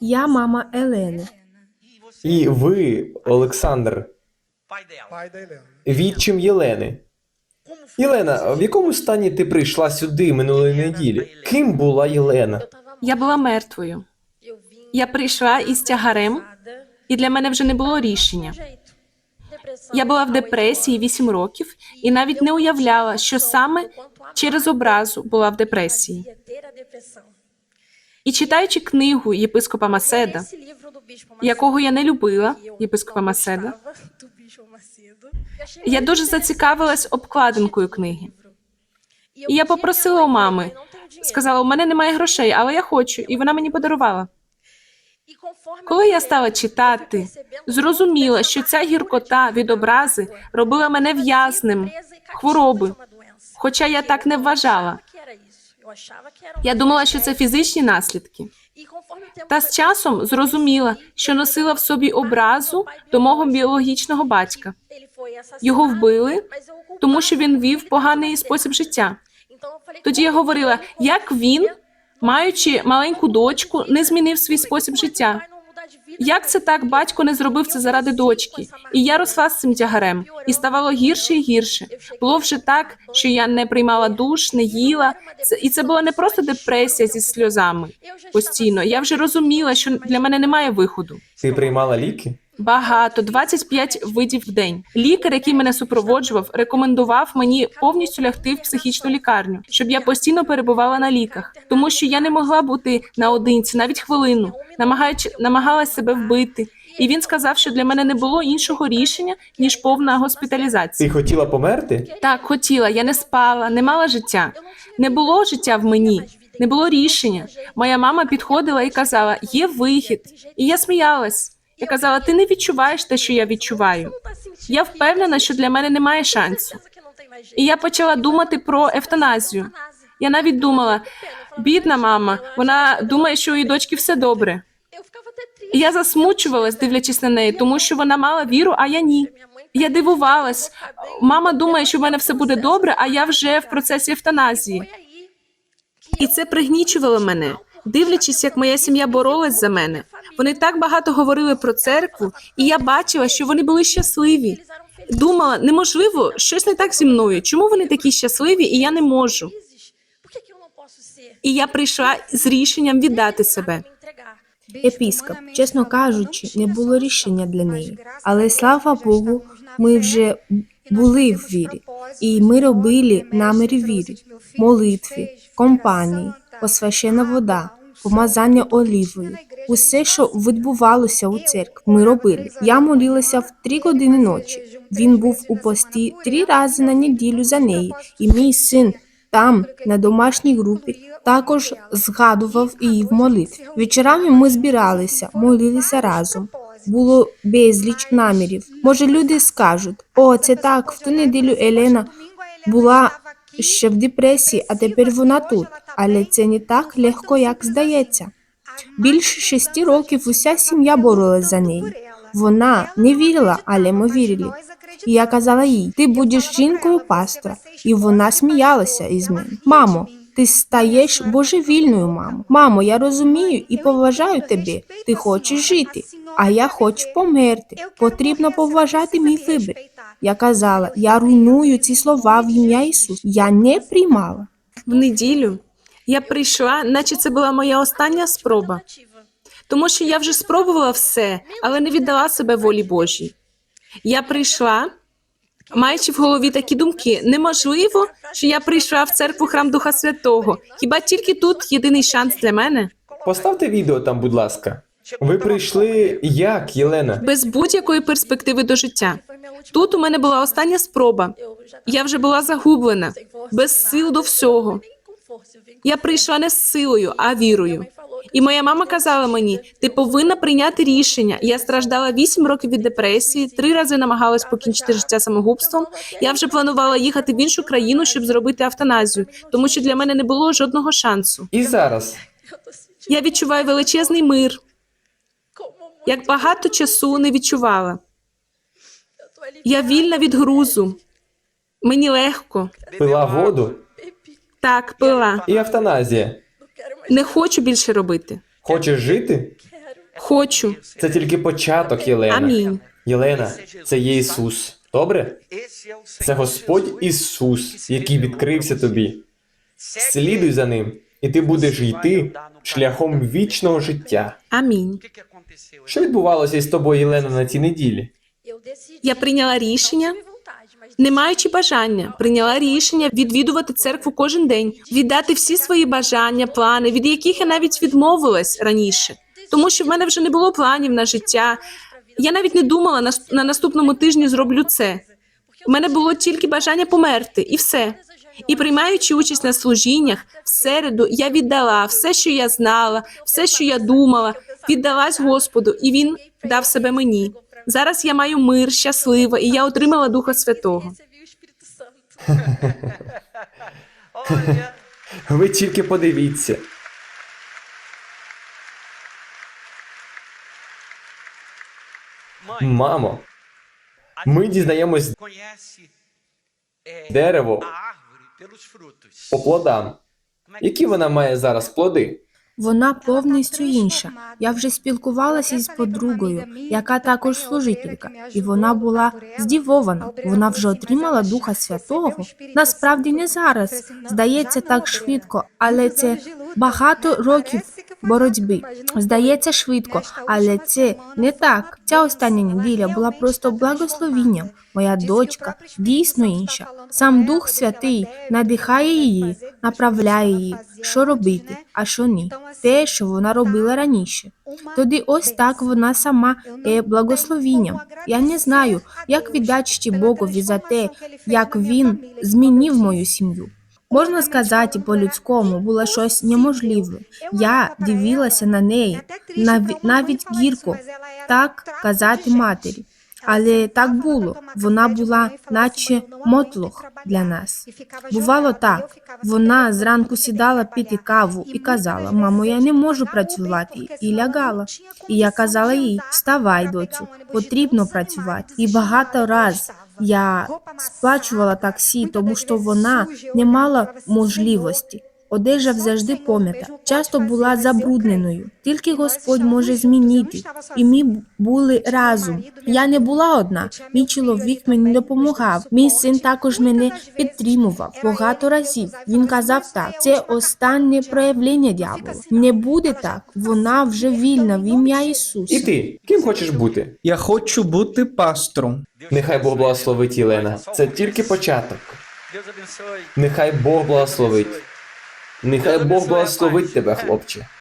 Я мама Елени. І ви, Олександр, відчим Єлени. Єлена, в якому стані ти прийшла сюди минулої неділі? Ким була Єлена? Я була мертвою. Я прийшла із тягарем, і для мене вже не було рішення. Я була в депресії 8 років і навіть не уявляла, що саме через образу була в депресії. І читаючи книгу єпископа Маседа, якого я не любила, єпископа Маседа, я дуже зацікавилась обкладинкою книги. І я попросила у мами, сказала: у мене немає грошей, але я хочу, і вона мені подарувала. Коли я стала читати, зрозуміла, що ця гіркота від образи робила мене в'язнем хвороби, хоча я так не вважала. Я думала, що це фізичні наслідки. Та з часом зрозуміла, що носила в собі образу до мого біологічного батька. Його вбили, тому що він вів поганий спосіб життя. Тоді я говорила, як він, маючи маленьку дочку, не змінив свій спосіб життя. Як це так батько не зробив це заради дочки? І я росла з цим тягарем, і ставало гірше і гірше. Було вже так, що я не приймала душ, не їла. Це і це була не просто депресія зі сльозами постійно. Я вже розуміла, що для мене немає виходу. Ти приймала ліки? Багато 25 видів в день. Лікар, який мене супроводжував, рекомендував мені повністю лягти в психічну лікарню, щоб я постійно перебувала на ліках, тому що я не могла бути наодинці навіть хвилину, намагаючи намагалась себе вбити. І він сказав, що для мене не було іншого рішення ніж повна госпіталізація. Ти хотіла померти? Так, хотіла, я не спала, не мала життя. Не було життя в мені, не було рішення. Моя мама підходила і казала: є вихід. І я сміялась. Я казала, ти не відчуваєш те, що я відчуваю. Я впевнена, що для мене немає шансу. І я почала думати про евтаназію. Я навіть думала, бідна мама, вона думає, що у її дочки все добре. Я засмучувалась, дивлячись на неї, тому що вона мала віру, а я ні. Я дивувалась. Мама думає, що в мене все буде добре, а я вже в процесі евтаназії. І це пригнічувало мене, дивлячись, як моя сім'я боролась за мене. Вони так багато говорили про церкву, і я бачила, що вони були щасливі. Думала, неможливо, щось не так зі мною. Чому вони такі щасливі, і я не можу? І я прийшла з рішенням віддати себе. Епіскоп, чесно кажучи, не було рішення для неї. Але слава Богу, ми вже були в вірі, і ми робили наміри вірі, молитви, компанії, посвящена вода, помазання олівою. Усе, що відбувалося у церкві, ми робили. Я молилася в три години ночі. Він був у пості три рази на неділю за неї, і мій син там, на домашній групі, також згадував її в молитві. Вечорами ми збиралися, молилися разом. Було безліч намірів. Може, люди скажуть: о, це так, в ту неділю Елена була ще в депресії, а тепер вона тут. Але це не так легко, як здається. Більше шести років уся сім'я боролась за неї. Вона не вірила, але ми вірили. І я казала їй: ти будеш жінкою пастора. І вона сміялася із мене. Мамо, ти стаєш божевільною, мамо. Мамо, я розумію і поважаю тебе. Ти хочеш жити, а я хочу померти. Потрібно поважати мій вибір. Я казала, я руйную ці слова в ім'я Ісус. Я не приймала. В неділю я прийшла, наче це була моя остання спроба, тому що я вже спробувала все, але не віддала себе волі Божій. Я прийшла, маючи в голові такі думки, неможливо, що я прийшла в церкву храм Духа Святого. Хіба тільки тут єдиний шанс для мене? Поставте відео там, будь ласка. Ви прийшли як, Єлена? Без будь-якої перспективи до життя. Тут у мене була остання спроба. Я вже була загублена, без сил до всього. Я прийшла не з силою, а вірою. І моя мама казала мені: ти повинна прийняти рішення. Я страждала 8 років від депресії, три рази намагалась покінчити життя самогубством. Я вже планувала їхати в іншу країну, щоб зробити автоназію, тому що для мене не було жодного шансу. І зараз. Я відчуваю величезний мир, як багато часу не відчувала. Я вільна від грузу. Мені легко. Пила воду Так, пила. і автоназія. Не хочу більше робити. Хочеш жити? Хочу. Це тільки початок, Єлена. Амінь. Єлена, це є Ісус. Добре? Це Господь Ісус, який відкрився тобі. Слідуй за ним, і ти будеш йти шляхом вічного життя. Амінь. Що відбувалося із тобою, Єлена, на цій неділі? Я прийняла рішення, не маючи бажання, прийняла рішення відвідувати церкву кожен день, віддати всі свої бажання, плани, від яких я навіть відмовилась раніше, тому що в мене вже не було планів на життя. Я навіть не думала на, на наступному тижні зроблю це. У мене було тільки бажання померти, і все. І приймаючи участь на служіннях, в середу я віддала все, що я знала, все, що я думала, віддалась Господу, і Він дав себе мені. Зараз я маю мир, щаслива, і я отримала Духа Святого. Ви тільки подивіться. Мамо, ми дізнаємось дерево по плодам. Які вона має зараз плоди? Вона повністю інша. Я вже спілкувалася із подругою, яка також служителька, і вона була здивована. Вона вже отримала Духа Святого. Насправді не зараз. Здається, так швидко, але це багато років боротьби. Здається швидко, але це не так. Ця остання неділя була просто благословінням. Моя дочка дійсно інша. Сам Дух Святий надихає її, направляє її, що робити, а що ні. Те, що вона робила раніше. Тоді ось так вона сама є благословінням. Я не знаю, як віддячити Богові за те, як він змінив мою сім'ю. Можна сказати, по-людському було щось неможливе. Я дивилася на неї, наві- навіть гірко, так казати матері. Але так було. Вона була, наче мотлох для нас. Бувало так. Вона зранку сідала піти каву і казала: Мамо, я не можу працювати, і лягала. І я казала їй: Вставай, доцю, потрібно працювати. І багато раз я сплачувала таксі, тому що вона не мала можливості. Одежа завжди пом'ята, часто була забрудненою. Тільки Господь може змінити. І ми були разом. Я не була одна. Мій чоловік мені допомагав. Мій син також мене підтримував багато разів. Він казав так: це останнє проявлення дьявола. Не буде так. Вона вже вільна в ім'я Ісуса. І ти, ким хочеш бути? Я хочу бути пастором. Нехай Бог благословить Єлена. Це тільки початок. Нехай Бог благословить. Нехай Бог благословить тебе, хлопче.